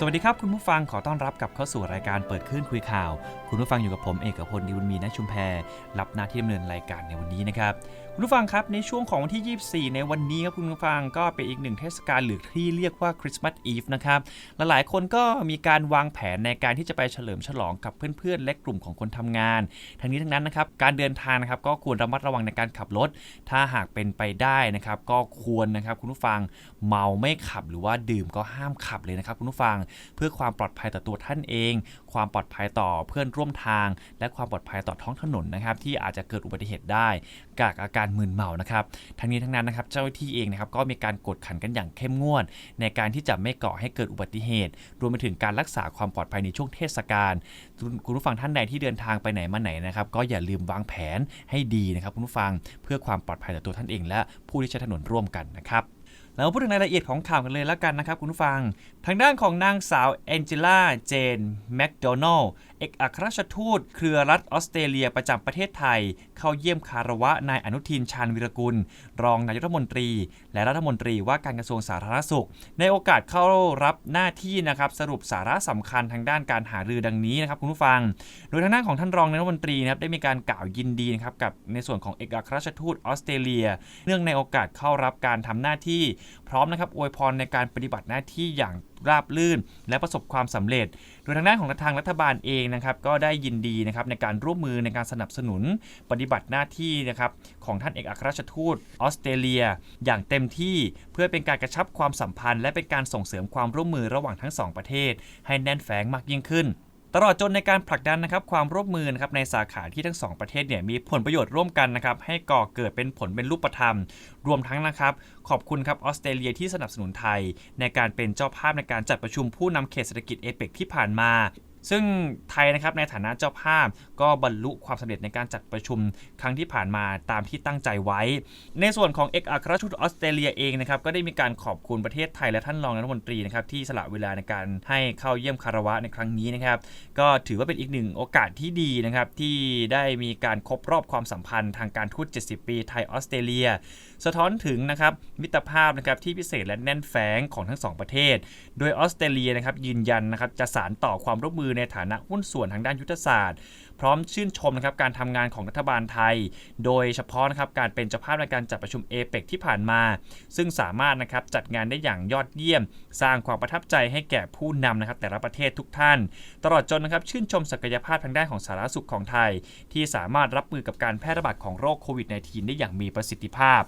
สวัสดีครับ คุณผู้ฟังขอต้อนรับกับเข้าสู่รายการเปิดคลื่นคุยข่าว คุณผู้ฟังอยู่กับผมเอกพลดิวุลมีณชุมแพรับหน้าที่ดำเนินรายการในวันนี้นะครับ ผู้ฟังครับในช่วงของวันที่ 24 ในวันนี้ครับคุณผู้ฟังก็เป็นอีกหนึ่งเทศกาลหรือที่เรียกว่าคริสต์มาสอีฟนะครับและหลายคนก็มีการวางแผนในการที่จะไปเฉลิมฉลองกับเพื่อนๆ และกลุ่มของคนทำงาน ทั้งนี้ทั้งนั้นนะครับการเดินทางนะครับก็ควรระมัดระวังในการขับรถ ถ้าหากเป็นไปได้นะครับก็ควรนะครับคุณผู้ฟังเมาไม่ขับหรือว่าดื่มก็ห้ามขับเลยนะครับคุณผู้ฟังเพื่อความปลอดภัยต่อตัวท่านเอง ความปลอดภัยต่อเพื่อนร่วมทาง และความปลอดภัยต่อท้องถนนนะครับที่อาจจะเกิดอุบัติเหตุได้ จากอาการมึนเมานะครับทั้งนี้ทั้งนั้นนะครับเจ้าหน้าที่เองนะครับก็มีการกดขันกันอย่างเข้มงวด ในการที่จะไม่ก่อให้เกิดอุบัติเหตุ รวมไปถึงการรักษาความปลอดภัยในช่วงเทศกาลคุณผู้ฟังท่านใดที่เดินทางไปไหนมาไหนนะครับก็อย่าลืมวางแผนให้ดีนะครับคุณผู้ฟังเพื่อความปลอดภัยต่อตัวท่านเองและผู้ที่ใช้ถนนร่วมกันนะครับแล้วพูดถึงรายละเอียดของข่าวกันเลยแล้วกันนะครับคุณผู้ฟัง ทางด้านของนางสาวแองเจล่า เจน แมคโดนัลเอกอัครราชทูต เครือรัฐออสเตรเลียประจำประเทศไทย เข้าเยี่ยมคารวะนายอนุทินชาญวิรกุล รองนายรัฐมนตรี และรัฐมนตรีว่าการกระทรวงสาธารณสุข ในโอกาสเข้ารับหน้าที่นะครับสรุปสาระสำคัญทางด้านการหารือดังนี้นะครับคุณผู้ฟัง โดยทางด้านของท่านรองนายรัฐมนตรีนะครับได้มีการกล่าวยินดีนะครับกับในส่วนของเอกอัครราชทูตออสเตรเลีย เนื่องในโอกาสเข้ารับการทำหน้าที่ พร้อมนะครับอวยพรในการปฏิบัติหน้าที่อย่างราบลื่น และประสบความสำเร็จ โดยทางด้านของทางรัฐบาลเองนะครับก็ได้ยินดีนะครับในการร่วมมือในการสนับสนุนปฏิบัติหน้าที่นะครับของท่านเอกอัครราชทูตออสเตรเลีย อย่างเต็มที่เพื่อเป็นการกระชับความสัมพันธ์ และเป็นการส่งเสริมความร่วมมือระหว่างทั้งสองประเทศ ให้แน่นแฟ้งมากยิ่งขึ้น ตลอดจนในการผลักดันนะครับความร่วมมือนะครับในสาขาที่ทั้งสองประเทศเนี่ยมีผลประโยชน์ร่วมกันนะครับให้ก่อเกิดเป็นผลเป็นรูปธรรม รวมทั้งนะครับ ขอบคุณครับออสเตรเลียที่สนับสนุนไทย ในการเป็นเจ้าภาพในการจัดประชุมผู้นำเขตเศรษฐกิจเอเปกที่ผ่านมา ซึ่งไทยนะครับในฐานะเจ้าภาพก็บรรลุความสำเร็จในการจัดประชุมครั้งที่ผ่านมาตามที่ตั้งใจไว้ ในส่วนของเอกอัครราชทูตออสเตรเลียเองนะครับก็ได้มีการขอบคุณประเทศไทยและท่านรองนายกรัฐมนตรีนะครับที่สละเวลาในการให้เข้าเยี่ยมคารวะในครั้งนี้นะครับก็ถือว่าเป็นอีกหนึ่งโอกาสที่ดีนะครับที่ได้มีการครบรอบความสัมพันธ์ทางการทูต 70 ปีไทยออสเตรเลีย สะท้อนถึงนะครับมิตรภาพนะครับที่พิเศษและแน่นแฟ้งของทั้งสองประเทศ โดยออสเตรเลียนะครับยืนยันนะครับจะสานต่อความร่วมมือในฐานะหุ้นส่วนทางด้านยุทธศาสตร์ พร้อมชื่นชมนะครับการทำงานของรัฐบาลไทย โดยเฉพาะนะครับการเป็นเจ้าภาพในการจัดประชุมเอเปกที่ผ่านมา ซึ่งสามารถนะครับจัดงานได้อย่างยอดเยี่ยม สร้างความประทับใจให้แก่ผู้นำนะครับแต่ละประเทศทุกท่าน ตลอดจนนะครับชื่นชมศักยภาพทางด้านของสาธารณสุขของไทย ที่สามารถรับมือกับการแพร่ระบาดของโรคโควิด -19 ได้อย่างมีประสิทธิภาพ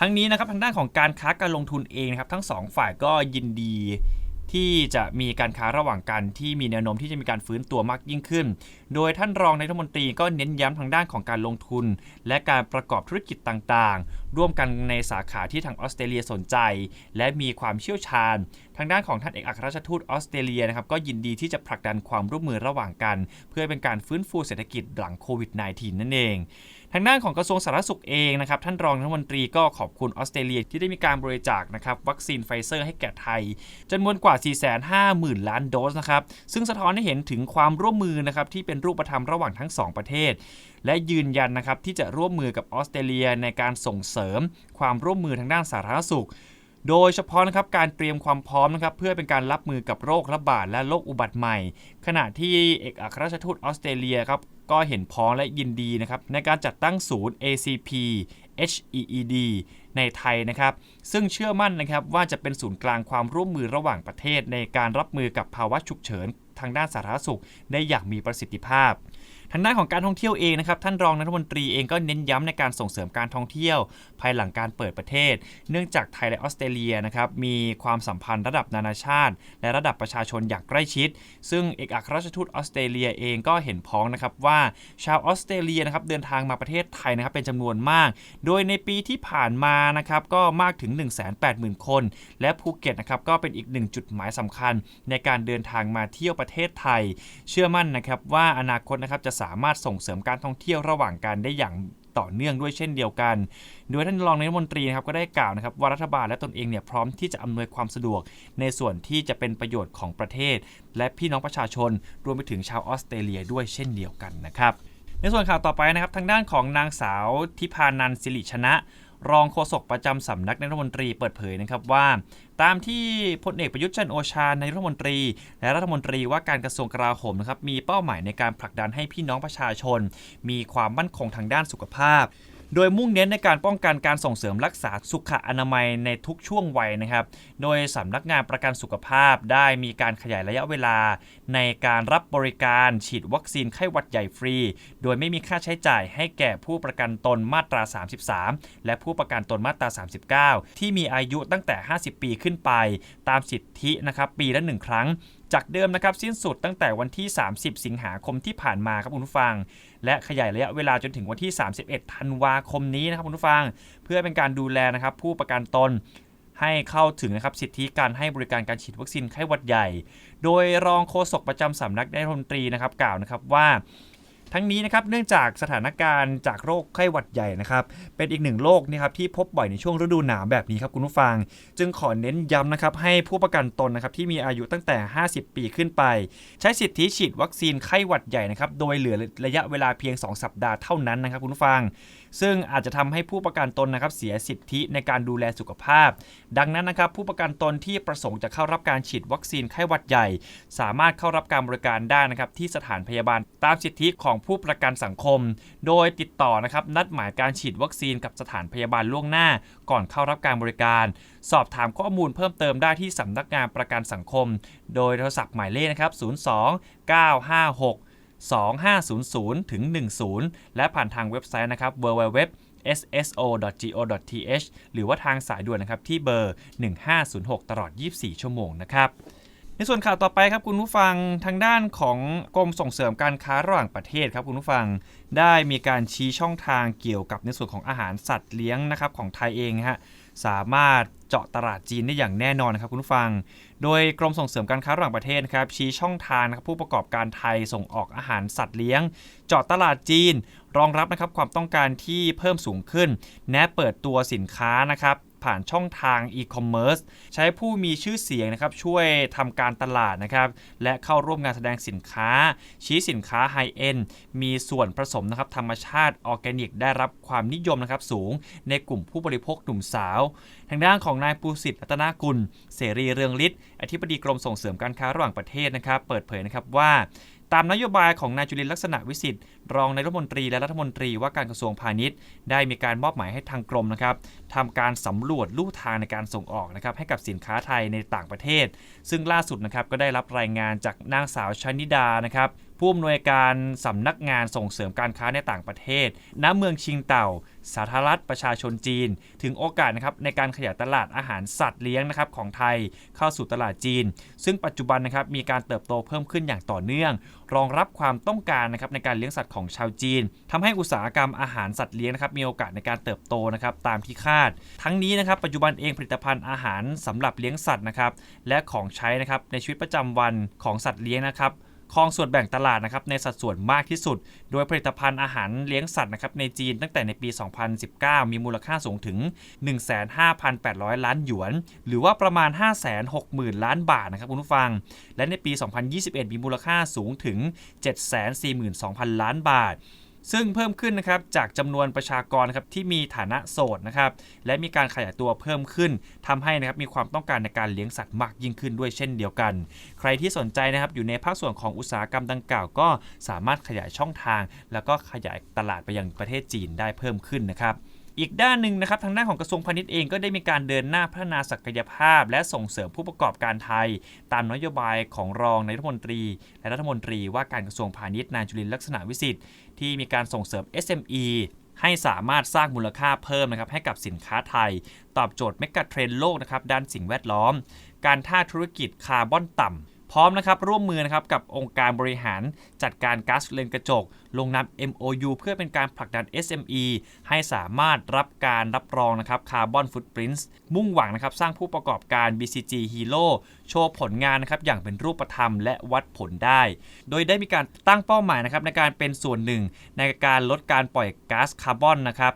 ทั้งนี้นะครับทางด้านของการค้าการลงทุนเองนะครับทั้งสองฝ่ายก็ยินดี ที่จะมีการค้าระหว่างกันที่มีแนวโน้มที่จะมีการฟื้นตัวมากยิ่งขึ้น โดยท่านรองนายกรัฐมนตรีก็เน้นย้ำทางด้านของการลงทุน และการประกอบธุรกิจต่างๆ ร่วมกันในสาขาที่ทางออสเตรเลียสนใจ และมีความเชี่ยวชาญ ทางด้านของท่านเอกอัครราชทูตออสเตรเลียนะครับก็ยินดีที่จะผลักดันความร่วมมือระหว่างกัน เพื่อเป็นการฟื้นฟูเศรษฐกิจหลังโควิด -19 นั่นเอง ทางด้านของกระทรวงสาธารณสุขเองนะครับท่านรองรัฐมนตรีก็ขอบคุณออสเตรเลียที่ได้มีการบริจาคนะครับวัคซีนไฟเซอร์ให้แก่ไทยจำนวนกว่า 450,000 ล้านโดสนะครับซึ่งสะท้อนให้เห็นถึงความร่วมมือนะครับที่เป็นรูปธรรมระหว่างทั้ง 2 ประเทศ และยืนยันนะครับที่จะร่วมมือกับออสเตรเลียในการส่งเสริม ความร่วมมือทางด้านสาธารณสุขโดยเฉพาะนะครับการเตรียมความพร้อมนะครับเพื่อเป็นการรับมือกับโรคระบาดและโรคอุบัติใหม่ ขณะที่เอกอัครราชทูตออสเตรเลียครับ ก็เห็นพ้องและยินดีนะครับในการจัดตั้งศูนย์ ACP HEED ในไทยนะครับ ซึ่งเชื่อมั่นนะครับว่าจะเป็นศูนย์กลางความร่วมมือระหว่างประเทศในการรับมือกับภาวะฉุกเฉินทางด้านสาธารณสุขได้อย่างมีประสิทธิภาพ ทางด้านของการท่องเที่ยวเองนะครับท่านรองรัฐมนตรีเองก็เน้นย้ำในการส่งเสริมการท่องเที่ยว ภายหลังการเปิดประเทศ เนื่องจากไทยและออสเตรเลียนะครับมีความสัมพันธ์ระดับนานาชาติ และระดับประชาชนอย่างใกล้ชิด ซึ่งเอกอัครราชทูตออสเตรเลียเองก็เห็นพ้องนะครับว่าชาวออสเตรเลียนะครับเดินทางมาประเทศไทยนะครับเป็นจำนวนมาก โดยในปีที่ผ่านมานะครับก็มากถึง 180,000 คน และภูเก็ตนะครับก็เป็นอีกหนึ่งจุดหมายสำคัญ ในการเดินทางมาเที่ยวประเทศไทย เชื่อมั่นนะครับว่าอนาคตนะครับจะสามารถส่งเสริมการท่องเที่ยวระหว่างกันได้อย่างต่อเนื่องด้วยเช่นเดียวกัน โดยท่านรองนายกรัฐมนตรีนะครับก็ได้กล่าวนะครับว่ารัฐบาลและตนเองเนี่ยพร้อมที่จะอำนวยความสะดวกในส่วนที่จะเป็นประโยชน์ของประเทศ และพี่น้องประชาชนรวมไปถึงชาวออสเตรเลียด้วยเช่นเดียวกันนะครับ ในส่วนข่าวต่อไปนะครับทางด้านของนางสาวทิพานันสิริชนะ รองโฆษกประจำสำนักนายรัฐมนตรีเปิดเผยนะครับว่า ตามที่พลเอกประยุทธ์จันโอชานายรัฐมนตรี และรัฐมนตรีว่าการกระทรวงกลาโหมนะครับมีเป้าหมายในการผลักดันให้พี่น้องประชาชน มีความมั่นคงทางด้านสุขภาพ โดยมุ่งเน้นในการป้องกันการส่งเสริมรักษาสุขอนามัยในทุกช่วงวัยนะครับ โดยสำนักงานประกันสุขภาพได้มีการขยายระยะเวลา ในการรับบริการฉีดวัคซีนไข้หวัดใหญ่ฟรี โดยไม่มีค่าใช้จ่ายให้แก่ผู้ประกันตนมาตรา 33 และผู้ประกันตนมาตรา 39 ที่มีอายุตั้งแต่ 50 ปีขึ้นไป ตามสิทธินะครับปีละหนึ่งครั้ง จากเดิมนะครับสิ้นสุดตั้งแต่วันที่ 30 สิงหาคมที่ผ่านมาครับคุณผู้ฟัง และขยายระยะเวลาจนถึงวันที่ 31 ธันวาคมนี้นะครับคุณผู้ฟัง เพื่อเป็นการดูแลนะครับผู้ประกันตนให้เข้าถึงนะครับสิทธิการให้บริการการฉีดวัคซีนไข้หวัดใหญ่ โดยรองโฆษกประจำสำนักนายกรัฐมนตรีนะครับกล่าวนะครับว่า ทั้งนี้นะครับเนื่องจากสถานการณ์จากโรคไข้หวัดใหญ่นะครับเป็นอีกหนึ่งโรคนะครับที่พบบ่อยในช่วงฤดูหนาวแบบนี้ครับคุณผู้ฟัง จึงขอเน้นย้ำนะครับให้ผู้ประกันตนนะครับที่มีอายุตั้งแต่ 50 ปีขึ้นไป ใช้สิทธิฉีดวัคซีนไข้หวัดใหญ่นะครับโดยเหลือระยะเวลาเพียง 2 สัปดาห์เท่านั้นนะครับคุณผู้ฟัง ซึ่งอาจจะทำให้ผู้ประกันตนนะครับเสียสิทธิในการดูแลสุขภาพ ดังนั้นนะครับผู้ประกันตนที่ประสงค์จะเข้ารับการฉีดวัคซีนไข้หวัดใหญ่ สามารถเข้ารับการบริการได้นะครับที่สถานพยาบาลตามสิทธิของผู้ประกันสังคม โดยติดต่อนะครับนัดหมายการฉีดวัคซีนกับสถานพยาบาลล่วงหน้า ก่อนเข้ารับการบริการ สอบถามข้อมูลเพิ่มเติมได้ที่สำนักงานประกันสังคม โดยโทรศัพท์หมายเลขนะครับ02 956 2500ถึง10 และผ่านทางเว็บไซต์นะครับ www sso.go.th หรือว่าทางสายด่วนนะครับที่เบอร์ 1506 ตลอด 24 ชั่วโมงนะครับ ในส่วนข่าวต่อไปครับคุณผู้ฟังทางด้านของกรมส่งเสริมการค้าระหว่างประเทศครับคุณผู้ฟังได้มีการชี้ช่องทางเกี่ยวกับในส่วนของอาหารสัตว์เลี้ยงนะครับของไทยเองฮะ สามารถเจาะตลาดจีนได้อย่างแน่นอนนะครับคุณผู้ฟัง โดยกรมส่งเสริมการค้าระหว่างประเทศครับชี้ช่องทางนะครับผู้ประกอบการไทยส่งออกอาหารสัตว์เลี้ยง เจาะตลาดจีน รองรับนะครับความต้องการที่เพิ่มสูงขึ้น แนะเปิดตัวสินค้านะครับ ผ่านช่องทางอีคอมเมิร์ซใช้ผู้มีชื่อเสียงนะครับช่วยทำการตลาดนะครับและเข้าร่วมงานแสดงสินค้า ชี้สินค้าไฮเอ็นมีส่วนผสมนะครับธรรมชาติออร์แกนิก ได้รับความนิยมนะครับสูงในกลุ่มผู้บริโภคหนุ่มสาว ทางด้านของนายปูสิทธิ์รัตนากุล เสรีเรืองฤทธิ์อธิบดีกรมส่งเสริมการค้าระหว่างประเทศนะครับเปิดเผยนะครับว่าตามนโยบายของนายจุลินลักษณะวิสิทธิ์รองนายรัฐมนตรีและรัฐมนตรีว่าการกระทรวงพาณิชย์ ได้มีการมอบหมายให้ทางกรมนะครับทำการสำรวจลู่ทางในการส่งออกนะครับให้กับสินค้าไทยในต่างประเทศ ซึ่งล่าสุดนะครับก็ได้รับรายงานจากนางสาวชนิดานะครับผู้อำนวยการสำนักงานส่งเสริมการค้าในต่างประเทศ ณ เมืองชิงเต่า สาธารณรัฐประชาชนจีน ถึงโอกาสนะครับในการขยายตลาดอาหารสัตว์เลี้ยงนะครับของไทยเข้าสู่ตลาดจีน ซึ่งปัจจุบันนะครับมีการเติบโตเพิ่มขึ้นอย่างต่อเนื่อง รองรับความต้องการนะครับในการเลี้ยงสัตว์ของชาวจีนทำให้อุตสาหกรรมอาหารสัตว์เลี้ยงนะครับมีโอกาสในการเติบโตนะครับตามที่คาด ทั้งนี้นะครับปัจจุบันเองผลิตภัณฑ์อาหารสำหรับเลี้ยงสัตว์นะครับและของใช้นะครับในชีวิตประจำวันของสัตว์เลี้ยงนะครับ ครองส่วนแบ่งตลาดนะครับในสัดส่วนมากที่สุด โดยผลิตภัณฑ์อาหารเลี้ยงสัตว์นะครับในจีนตั้งแต่ในปี 2019 มีมูลค่าสูงถึง 15,800 ล้านหยวน หรือว่าประมาณ 560,000 ล้านบาทนะครับคุณผู้ฟัง และในปี 2021 มีมูลค่าสูงถึง 742,000 ล้านบาท ซึ่งเพิ่มขึ้นนะครับจากจำนวนประชากรครับที่มีฐานะโสดนะครับและมีการขยายตัวเพิ่มขึ้นทำให้นะครับมีความต้องการในการเลี้ยงสัตว์มากยิ่งขึ้นด้วยเช่นเดียวกัน ใครที่สนใจนะครับอยู่ในภาคส่วนของอุตสาหกรรมดังกล่าว ก็สามารถขยายช่องทาง แล้วก็ขยายตลาดไปยังประเทศจีนได้เพิ่มขึ้นนะครับ อีกด้านหนึ่งนะครับทางด้านของกระทรวงพาณิชย์เองก็ได้มีการเดินหน้าพัฒนาศักยภาพ และส่งเสริมผู้ประกอบการไทย ตามนโยบายของรองนายรัฐมนตรี และรัฐมนตรีว่าการกระทรวงพาณิชย์นายจุลินลักษณะวิสิทธิ์ที่มีการส่งเสริม SME ให้สามารถสร้างมูลค่าเพิ่มนะครับให้กับสินค้าไทย ตอบโจทย์เมกะเทรนด์โลกนะครับด้านสิ่งแวดล้อม การท่าธุรกิจคาร์บอนต่ำ พร้อมนะครับร่วมมือนะครับกับองค์การบริหารจัดการก๊าซเรือนกระจก ลงนาม MOU เพื่อเป็นการผลักดัน SME ให้สามารถรับการรับรองนะครับคาร์บอนฟุตปรินต์มุ่งหวังนะครับสร้างผู้ประกอบการ BCG Hero โชว์ผลงานนะครับอย่างเป็นรูปธรรมและวัดผลได้ โดยได้มีการตั้งเป้าหมายนะครับในการเป็นส่วนหนึ่ง ในการลดการปล่อยก๊าซคาร์บอนนะครับ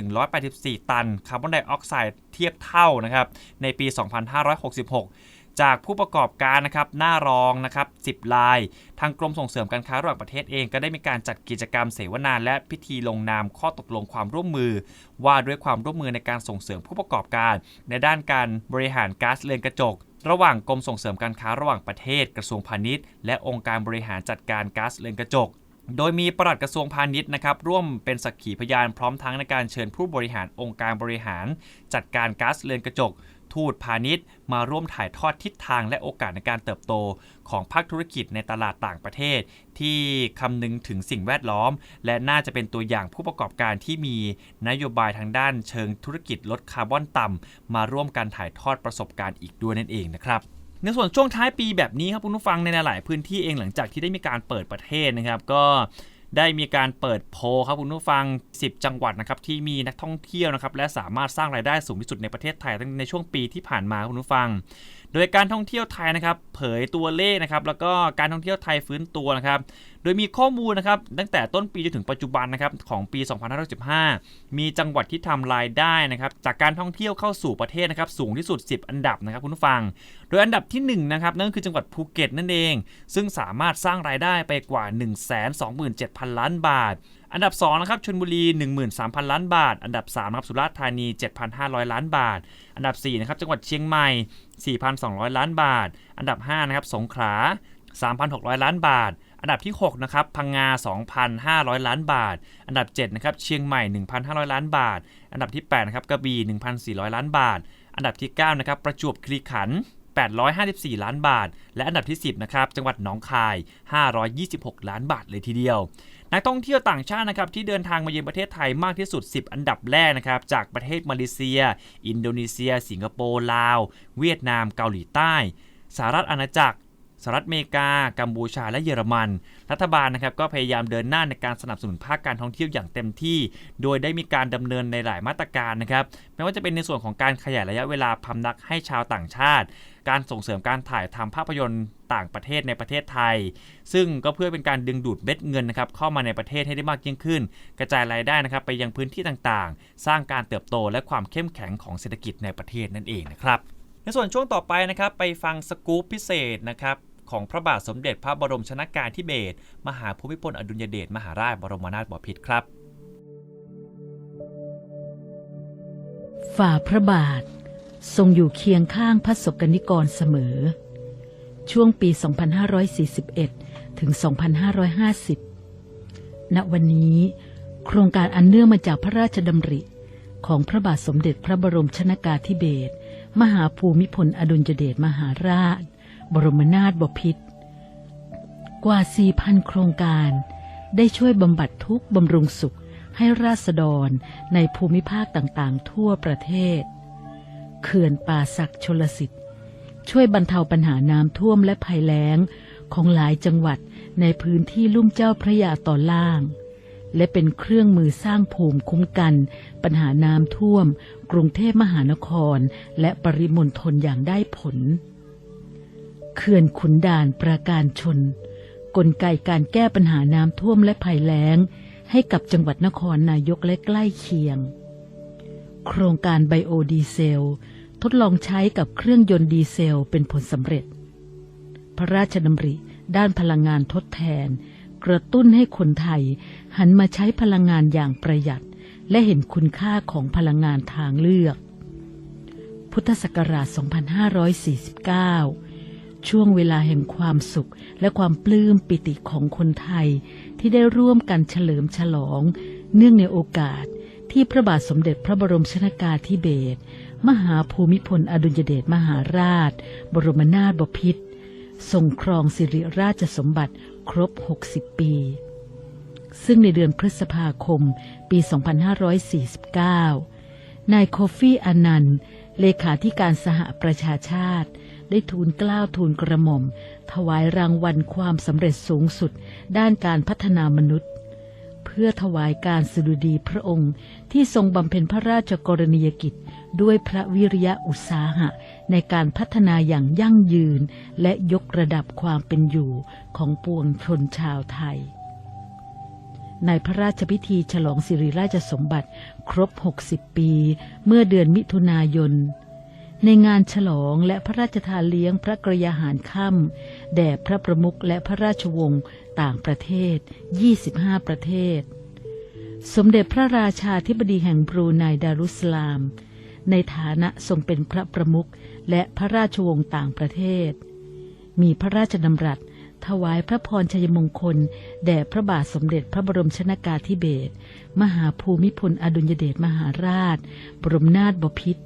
3,184 ตันคาร์บอนไดออกไซด์เทียบเท่านะครับในปี 2566 จากผู้ประกอบการนะครับหน้ารองนะครับ10 ลาย ทางกรมส่งเสริมการค้าระหว่างประเทศเองก็ได้มีการจัดกิจกรรมเสวนาและพิธีลงนามข้อตกลงความร่วมมือ ว่าด้วยความร่วมมือในการส่งเสริมผู้ประกอบการ ในด้านการบริหารก๊าซเรือนกระจกระหว่างกรมส่งเสริมการค้าระหว่างประเทศ กระทรวงพาณิชย์ และองค์การบริหารจัดการก๊าซเรือนกระจก โดยมีปลัดกระทรวงพาณิชย์นะครับร่วมเป็นสักขีพยานพร้อมทั้งในการเชิญผู้บริหารองค์การบริหาร จัดการก๊าซเรือนกระจก ทูตพาณิชย์ มาร่วมถ่ายทอดทิศทางและโอกาสในการเติบโตของภาคธุรกิจในตลาดต่างประเทศ ที่คำนึงถึงสิ่งแวดล้อม และน่าจะเป็นตัวอย่างผู้ประกอบการที่มีนโยบายทางด้านเชิงธุรกิจลดคาร์บอนต่ำมาร่วมกันถ่ายทอดประสบการณ์อีกด้วยนั่นเองนะครับในส่วนช่วงท้ายปีแบบนี้ครับคุณผู้ฟังในหลาย ๆ พื้นที่เองหลังจากที่ได้มีการเปิดประเทศนะครับ ก็ ได้มีการเปิดโพลครับคุณผู้ฟัง 10 จังหวัดนะครับที่มีนักท่องเที่ยวนะครับและสามารถสร้างรายได้สูงที่สุดในประเทศไทยในช่วงปีที่ผ่านมาคุณผู้ฟัง โดยการท่องเที่ยวไทยนะครับ เผยตัวเลขนะครับ แล้วก็การท่องเที่ยวไทยฟื้นตัวนะครับ โดยมีข้อมูลนะครับ ตั้งแต่ต้นปีจนถึงปัจจุบันนะครับของปี 2515มีจังหวัดที่ทำรายได้นะครับ จากการท่องเที่ยวเข้าสู่ประเทศนะครับ สูงที่สุด 10 อันดับนะครับคุณผู้ฟัง โดยอันดับที่1นะครับนั่นคือจังหวัดภูเก็ตนั่นเอง ซึ่งสามารถสร้างรายได้ไปกว่า 127,000 ล้านบาท อันดับ2นะครับชลบุรี 13,000 ล้านบาท อันดับ3นะครับสุราษฎร์ธานี 7,500 ล้านบาท อันดับ4นะครับจังหวัดเชียงใหม่ 4,200 ล้านบาท อันดับ5นะครับสงขลา 3,600 ล้านบาท อันดับที่6นะครับพังงา 2,500 ล้านบาท อันดับ7นะครับเชียงใหม่ 1,500 ล้านบาท อันดับที่8นะครับกระบี่ 1,400 ล้านบาท อันดับที่9นะครับประจวบคีรีขันธ์854 ล้านบาท และอันดับที่ 10 นะครับ จังหวัดหนองคาย 526 ล้านบาทเลยทีเดียว นักท่องเที่ยวต่างชาตินะครับที่เดินทางมาเยือนประเทศไทยมากที่สุด 10 อันดับแรกนะครับจากประเทศมาเลเซีย อินโดนีเซีย สิงคโปร์ลาว เวียดนาม เกาหลีใต้สหรัฐอาณาจักร สหรัฐอเมริกา กัมพูชา และเยอรมัน รัฐบาลนะครับก็พยายามเดินหน้าในการสนับสนุนภาคการท่องเที่ยวอย่างเต็มที่ โดยได้มีการดำเนินในหลายมาตรการนะครับไม่ว่าจะเป็นในส่วนของการขยายระยะเวลาพำนักให้ชาวต่างชาติ การส่งเสริมการถ่ายทำภาพยนตร์ต่างประเทศในประเทศไทย ซึ่งก็เพื่อเป็นการดึงดูดเม็ดเงินนะครับเข้ามาในประเทศให้ได้มากยิ่งขึ้น กระจายรายได้นะครับไปยังพื้นที่ต่างๆ สร้างการเติบโตและความเข้มแข็งของเศรษฐกิจในประเทศนั่นเองนะครับในส่วนช่วงต่อไปนะครับไปฟังสกู๊ปพิเศษนะครับ ของพระบาทสมเด็จพระบรมชนากาธิเบศรมหาภูมิพลอดุลยเดชมหาราชบรมนาถบพิตรครับ ฝ่าพระบาท ทรงอยู่เคียงข้างพระศกนิกรเสมอ ช่วงปี 2541 ถึง 2550 ณ วันนี้ โครงการอันเนื่องมาจากพระราชดำริของพระบาทสมเด็จพระบรมชนากาธิเบศร มหาภูมิพลอดุลยเดชมหาราช บรมนาถบพิตรกว่า 4,000 โครงการได้ช่วยบำบัดทุกบำรุงสุขให้ราษฎรในภูมิภาคต่างๆ ทั่วประเทศ เขื่อนป่าศักชลสิทธิ์ ช่วยบรรเทาปัญหาน้ำท่วมและภัยแล้งของหลายจังหวัดในพื้นที่ลุ่มเจ้าพระยาตอนล่าง และเป็นเครื่องมือสร้างภูมิคุ้มกัน ปัญหาน้ำท่วม กรุงเทพมหานคร และปริมณฑลอย่างได้ผล เขื่อนขุนด่านประการชน กลไกการแก้ปัญหาน้ำท่วมและภัยแล้ง ให้กับจังหวัดนครนายกและใกล้เคียง โครงการไบโอดีเซล ทดลองใช้กับเครื่องยนต์ดีเซลเป็นผลสำเร็จ พระราชดำริด้านพลังงานทดแทน กระตุ้นให้คนไทย หันมาใช้พลังงานอย่างประหยัด และเห็นคุณค่าของพลังงานทางเลือก พุทธศักราช 2549 ช่วงเวลาแห่งความสุขและความปลื้มปิติของคนไทย ที่ได้ร่วมกันเฉลิมฉลอง เนื่องในโอกาสที่พระบาทสมเด็จพระบรมชนากาธิเบศรมหาภูมิพลอดุลยเดชมหาราช บรมนาถบพิตรทรงครองสิริราชสมบัติครบ 60 ปี ซึ่งในเดือนพฤษภาคมปี 2549 นายโคฟี่อนันต์ เลขาธิการสหประชาชาติ ได้ทูลกล้าวทูลกระหม่อม ถวายรางวัลความสำเร็จสูงสุด ด้านการพัฒนามนุษย์ เพื่อถวายการสดุดีพระองค์ที่ทรงบำเพ็ญพระราชกรณียกิจ ด้วยพระวิริยะอุตสาหะ ในการพัฒนาอย่างยั่งยืน และยกระดับความเป็นอยู่ของปวงชนชาวไทยในพระราชพิธีฉลองสิริราชสมบัติครบ 60 ปี เมื่อเดือนมิถุนายน ในงานฉลองและพระราชทานเลี้ยงพระกรยาหารค่ำแด่พระประมุขและพระราชวงศ์ต่างประเทศ 25 ประเทศ สมเด็จพระราชาธิบดีแห่งบรูไนดารุสลาม ในฐานะทรงเป็นพระประมุขและพระราชวงศ์ต่างประเทศ มีพระราชดำรัสถวายพระพรชัยมงคล แด่พระบาทสมเด็จพระบรมชนากาธิเบศร มหาภูมิพลอดุลยเดชมหาราช บรมนาถบพิตร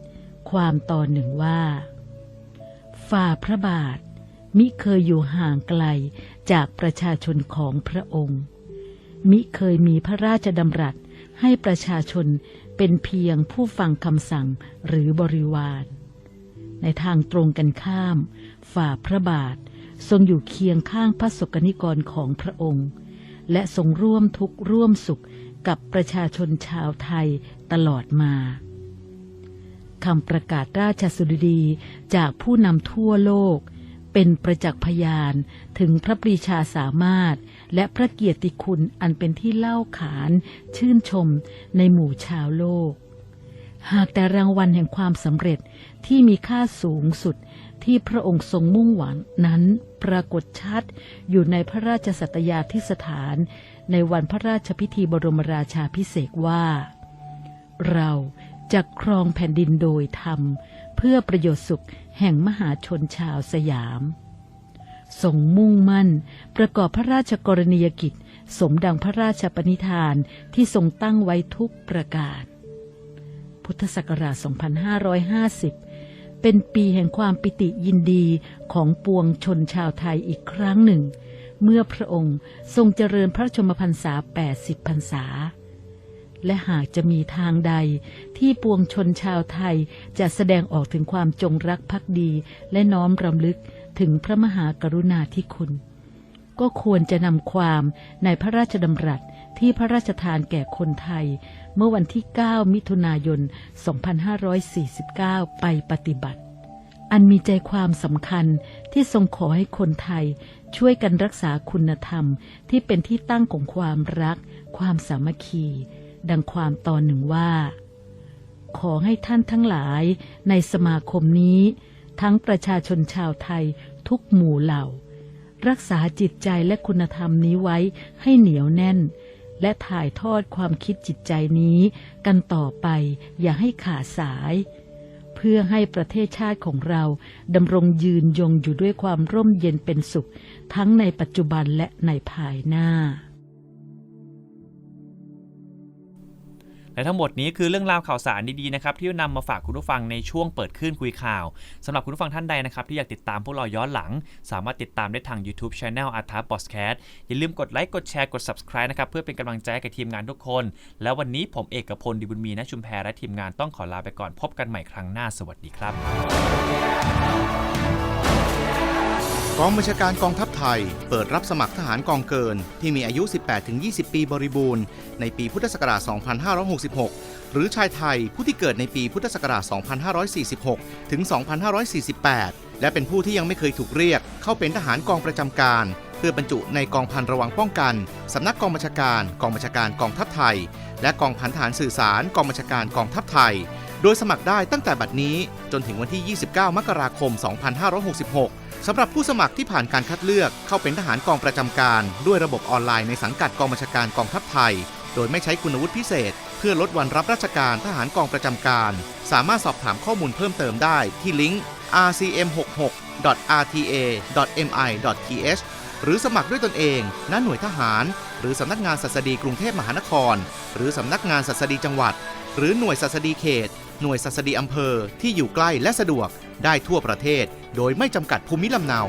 ความตอนหนึ่งว่า ฝ่าพระบาทมิเคยอยู่ห่างไกลจากประชาชนของพระองค์ มิเคยมีพระราชดำรัสให้ประชาชนเป็นเพียงผู้ฟังคำสั่งหรือบริวาร ในทางตรงกันข้าม ฝ่าพระบาททรงอยู่เคียงข้างพระสกนิกรของพระองค์ และทรงร่วมทุกข์ร่วมสุขกับประชาชนชาวไทยตลอดมา คำประกาศราชสุดี จากผู้นำทั่วโลก เป็นประจักษ์พยานถึงพระปรีชาสามารถ และพระเกียรติคุณอันเป็นที่เล่าขาน ชื่นชมในหมู่ชาวโลก หากแต่รางวัลแห่งความสำเร็จที่มีค่าสูงสุดที่พระองค์ทรงมุ่งหวังนั้นปรากฏชัดอยู่ในพระราชสัตยาธิสถาน ในวันพระราชพิธีบรมราชาพิเศษว่า เรา จะครองแผ่นดินโดยธรรม เพื่อประโยชน์สุขแห่งมหาชนชาวสยามทรงมุ่งมั่น ประกอบพระราชกรณียกิจ สมดังพระราชปณิธานที่ทรงตั้งไว้ทุกประการ พุทธศักราช 2550 เป็นปีแห่งความปิติยินดีของปวงชนชาวไทยอีกครั้งหนึ่ง เมื่อพระองค์ทรงเจริญพระชมพรรษา 80 พรรษา และหากจะมีทางใด ที่ปวงชนชาวไทยจะแสดงออกถึงความจงรักภักดี และน้อมรำลึกถึงพระมหากรุณาธิคุณ ก็ควรจะนำความในพระราชดำรัสที่พระราชทานแก่คนไทย เมื่อวันที่ 9 มิถุนายน 2549 ไปปฏิบัติ อันมีใจความสำคัญที่ทรงขอให้คนไทยช่วยกันรักษาคุณธรรมที่เป็นที่ตั้งของความรัก ความสามัคคี ดังความตอนหนึ่งว่า ขอให้ท่านทั้งหลายในสมาคมนี้ ทั้งประชาชนชาวไทยทุกหมู่เหล่า รักษาจิตใจและคุณธรรมนี้ไว้ให้เหนียวแน่น และถ่ายทอดความคิดจิตใจนี้กันต่อไปอย่าให้ขาดสาย เพื่อให้ประเทศชาติของเราดำรงยืนยงอยู่ด้วยความร่มเย็นเป็นสุข ทั้งในปัจจุบันและในภายหน้า และทั้งหมดนี้คือเรื่องราวข่าวสารดีๆนะครับที่นำมาฝากคุณผู้ฟังในช่วงเปิดขึ้นคุยข่าวสำหรับคุณผู้ฟังท่านใดนะครับที่อยากติดตามพวกเราย้อนหลัง สามารถติดตามได้ทาง YouTube Channel a r t a p o d c a s t อย่าลืมกดไลค์กดแชร์กด Subscribe นะครับเพื่อเป็นกำลังใจกับทีมงานทุกคน แล้ววันนี้ผมเอกพลดิบุญมีนะชุมแพรและทีมงานต้องขอลาไปก่อนพบกันใหม่ครั้งหน้าสวัสดีครับ กองบัญชาการกองทัพไทย เปิดรับสมัครทหารกองเกิน ที่มีอายุ 18-20 ปีบริบูรณ์ ในปีพุทธศักราช 2566 หรือชายไทยผู้ที่เกิดในปีพุทธศักราช 2546 ถึง 2548 และเป็นผู้ที่ยังไม่เคยถูกเรียก เข้าเป็นทหารกองประจำการ เพื่อบรรจุในกองพันระวังป้องกัน สำนักกองบัญชาการ กองบัญชาการกองทัพไทย และกองพันทหารสื่อสาร กองบัญชาการกองทัพไทย โดยสมัครได้ตั้งแต่บัดนี้จนถึงวันที่ 29 มกราคม 2566 สำหรับผู้สมัครที่ผ่านการคัดเลือกเข้าเป็นทหารกองประจำการ ด้วยระบบออนไลน์ในสังกัดกองบัญชาการกองทัพไทย โดยไม่ใช้คุณวุฒิพิเศษ เพื่อลดวันรับราชการทหารกองประจำการ สามารถสอบถามข้อมูลเพิ่มเติมได้ที่ลิงก์ rcm66.rta.mi.th หรือสมัครด้วยตนเองณหน่วยทหาร หรือสำนักงานศัสดีกรุงเทพมหานคร หรือสำนักงานศัสดีจังหวัด หรือหน่วยศัสดีเขต หน่วยศัสดีอำเภอที่อยู่ใกล้และสะดวก ได้ทั่วประเทศโดยไม่จำกัดภูมิลำเนา